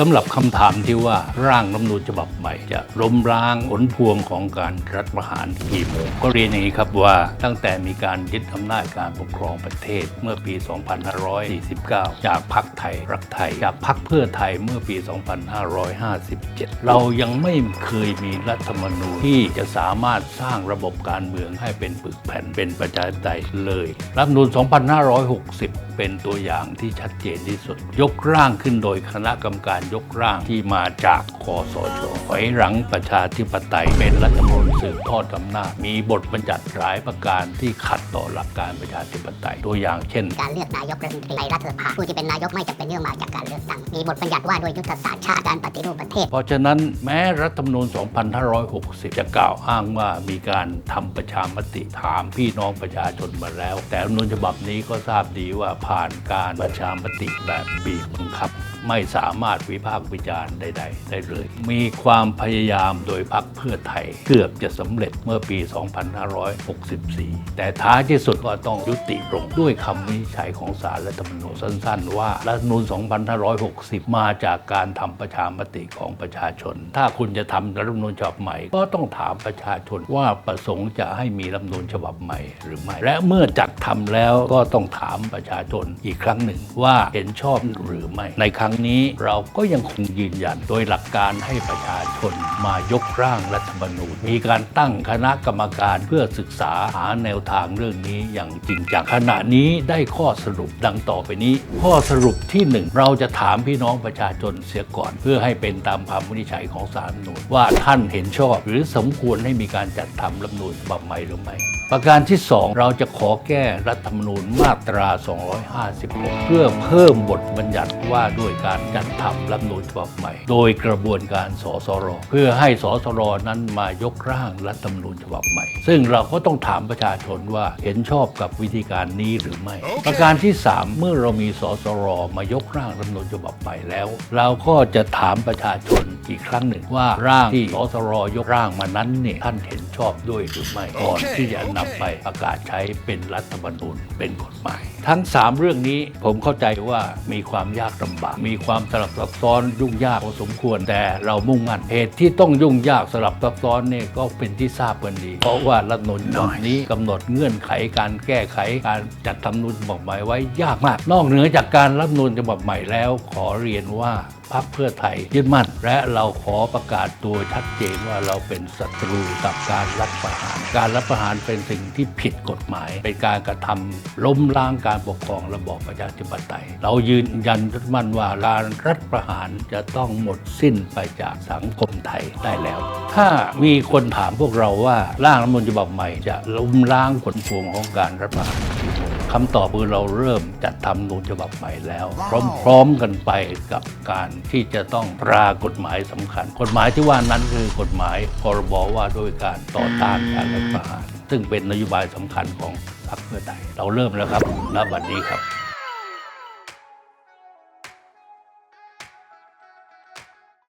สำหรับคำถามที่ว่าร่างรัฐมนูญฉบับใหม่จะล้มล้างผลพวงของการรัฐประหารกี่โมงก็เรียนอย่างนี้ครับว่าตั้งแต่มีการยึดอำนาจการปกครองประเทศเมื่อปี 2549 จากพรรคไทยรักไทย จากพรรคเพื่อไทยเมื่อปี 2557 เรายังไม่เคยมีรัฐธรรมนูญที่จะสามารถสร้างระบบการเมืองให้เป็นปึกแผ่นเป็นประชาธิปไตยเลย รัฐธรรมนูญ 2560 เป็นตัวอย่างที่ชัดเจนที่สุด ยกร่างขึ้นโดยคณะกรรมการยกร่างที่มาจากคอสชหอยหลังประชาธิปไตยเป็นรัฐมนตรีสืบทอดอำนาจมีบทบัญญัติหลายประการที่ขัดต่อหลักการประชาธิปไตยตัวอย่างเช่น การเลือกนายกรัฐมนตรีในรัฐสภาผู้ที่เป็นนายกไม่จำเป็นต้องมาจากการเลือกตั้งมีบทบัญญัติว่าด้วยยุทธศาสตร์ชาติการปฏิรูปประเทศ เพราะฉะนั้นแม้รัฐธรรมนูญ 2560 จะกล่าวอ้างว่ามีการทำประชามติถามพี่น้องประชาชนมาแล้ว แต่รัฐธรรมนูญฉบับนี้ก็ทราบดีว่าผ่านการประชามติแบบบีบบังคับ ไม่สามารถวิพากษ์วิจารณ์ใดๆได้เลย มีความพยายามโดยพรรคเพื่อไทย เกือบจะสำเร็จเมื่อปี 2564 แต่ท้ายที่สุดก็ต้องยุติลงด้วยคำวินิจฉัยของศาลรัฐธรรมนูญสั้น ๆ ว่ารัฐธรรมนูญ 2560 มาจากการทำประชามติของประชาชน ถ้าคุณจะทำรัฐธรรมนูญฉบับใหม่ ก็ต้องถามประชาชนว่าประสงค์จะให้มีรัฐธรรมนูญฉบับใหม่หรือไม่ และเมื่อจัดทำแล้วก็ต้องถามประชาชนอีกครั้งหนึ่งว่าเห็นชอบหรือไม่ในครั้งนี้เราก็ยังคงยืนยัน โดยหลักการให้ประชาชนมายกร่างรัฐธรรมนูญ มีการตั้งคณะกรรมการเพื่อศึกษาหาแนวทางเรื่องนี้อย่างจริงจังขณะนี้ได้ข้อสรุปดังต่อไปนี้ ข้อสรุปที่หนึ่งเราจะถามพี่น้องประชาชนเสียก่อน เพื่อให้เป็นตามคำวินิจฉัยของศาลรัฐธรรมนูญว่าท่านเห็นชอบ หรือสมควรให้มีการจัดทำรัฐธรรมนูญฉบับใหม่หรือไม่ประการที่ 2 เราจะขอแก้รัฐธรรมนูญมาตรา 256 เพื่อเพิ่มบทบัญญัติว่าด้วยการจัดทำรัฐธรรมนูญฉบับใหม่ โดยกระบวนการสสร เพื่อให้สสรนั้นมายกร่างรัฐธรรมนูญฉบับใหม่ ซึ่งเราก็ต้องถามประชาชนว่าเห็นชอบกับวิธีการนี้หรือไม่ประการที่ 3 เมื่อเรามีสสรมายกร่างรัฐธรรมนูญฉบับใหม่แล้ว เราก็จะถามประชาชนอีกครั้งหนึ่งว่าร่างที่สสรยกร่างมานั้นเนี่ยท่านเห็นชอบด้วยหรือไม่ก่อนที่จะนำไปประกาศใช้เป็นรัฐธรรมนูญเป็นกฎหมาย ทั้ง 3 เรื่องนี้ผมเข้าใจว่ามีความยากลำบากมีความสลับซับซ้อนยุ่งยากพอสมควร แต่เรามุ่งมั่นเหตุที่ต้องยุ่งยากสลับซับซ้อนเนี่ยก็เป็นที่ทราบกันดี เพราะว่ารัฐธรรมนูญฉบับนี้กำหนดเงื่อนไขการแก้ไขการจัดทำรัฐธรรมนูญฉบับใหม่ไว้ยากมาก นอกเหนือจากการรัฐธรรมนูญฉบับใหม่แล้ว ขอเรียนว่า พรรคเพื่อไทยยึดมั่น และเราขอประกาศตัวชัดเจนว่าเราเป็นศัตรูกับการรัฐประหาร การรัฐประหารเป็นสิ่งที่ผิดกฎหมาย เป็นการกระทำล้มล้างการปกครองระบอบประชาธิปไตย เรายืนยันยึดมั่นว่าการรัฐประหารจะต้องหมดสิ้นไปจากสังคมไทยได้แล้ว ถ้ามีคนถามพวกเราว่าร่างรัฐมนูญฉบับใหม่จะล้มล้างผลพวงของการรัฐประหาร คำตอบคือเราเริ่มจัดทำนูญฉบับใหม่แล้ว พร้อมๆกันไปกับการที่จะต้องตรากฎหมายสำคัญ กฎหมายที่ว่านั้นคือกฎหมายพรบว่าด้วยการต่อต้านการรัฐประหารซึ่งเป็นนโยบายสำคัญของพรรคเพื่อไทยเราเริ่มแล้วครับณบัดนี้ครับ